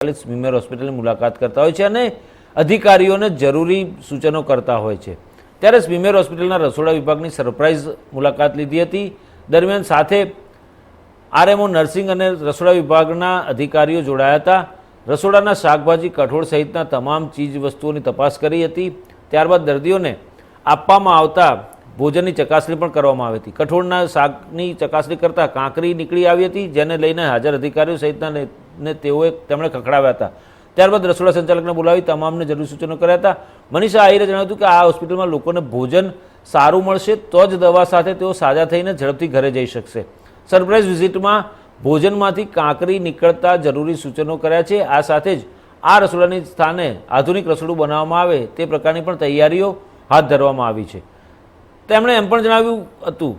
સ્મીમેર હોસ્પિટલની મુલાકાત કરતા હોય છે અને અધિકારીઓને જરૂરી સૂચનો કરતા હોય છે. ત્યારે સ્વિમેર હોસ્પિટલના રસોડા વિભાગની સરપ્રાઇઝ મુલાકાત લીધી હતી. દરમિયાન સાથે આરએમઓ નર્સિંગ અને રસોડા વિભાગના અધિકારીઓ જોડાયા હતા. રસોડાના શાકભાજી, કઠોળ સહિતના તમામ ચીજ વસ્તુઓની તપાસ કરી હતી. ત્યારબાદ દર્દીઓને આપવામાં આવતા ભોજનની ચકાસણી પણ કરવામાં આવી હતી. કઠોળના શાકની ચકાસણી કરતાં કાંકરી નીકળી આવી હતી, જેને લઈને હાજર અધિકારીઓ સહિતના ને તેઓએ તેમણે ખખડાવ્યા હતા. ત્યારબાદ રસોડા સંચાલકને બોલાવી તમામને જરૂરી સૂચનો કર્યા હતા. મનીષા આહિરે જણાવ્યું હતું કે આ હોસ્પિટલમાં લોકોને ભોજન સારું મળશે તો જ દવા સાથે તેઓ સાજા થઈને ઝડપથી ઘરે જઈ શકશે. સરપ્રાઇઝ વિઝિટમાં ભોજનમાંથી કાંકરી નીકળતા જરૂરી સૂચનો કર્યા છે. આ સાથે જ આ રસોડાની સ્થાને આધુનિક રસોડું બનાવવામાં આવે તે પ્રકારની પણ તૈયારીઓ હાથ ધરવામાં આવી છે. તેમણે એમ પણ જણાવ્યું હતું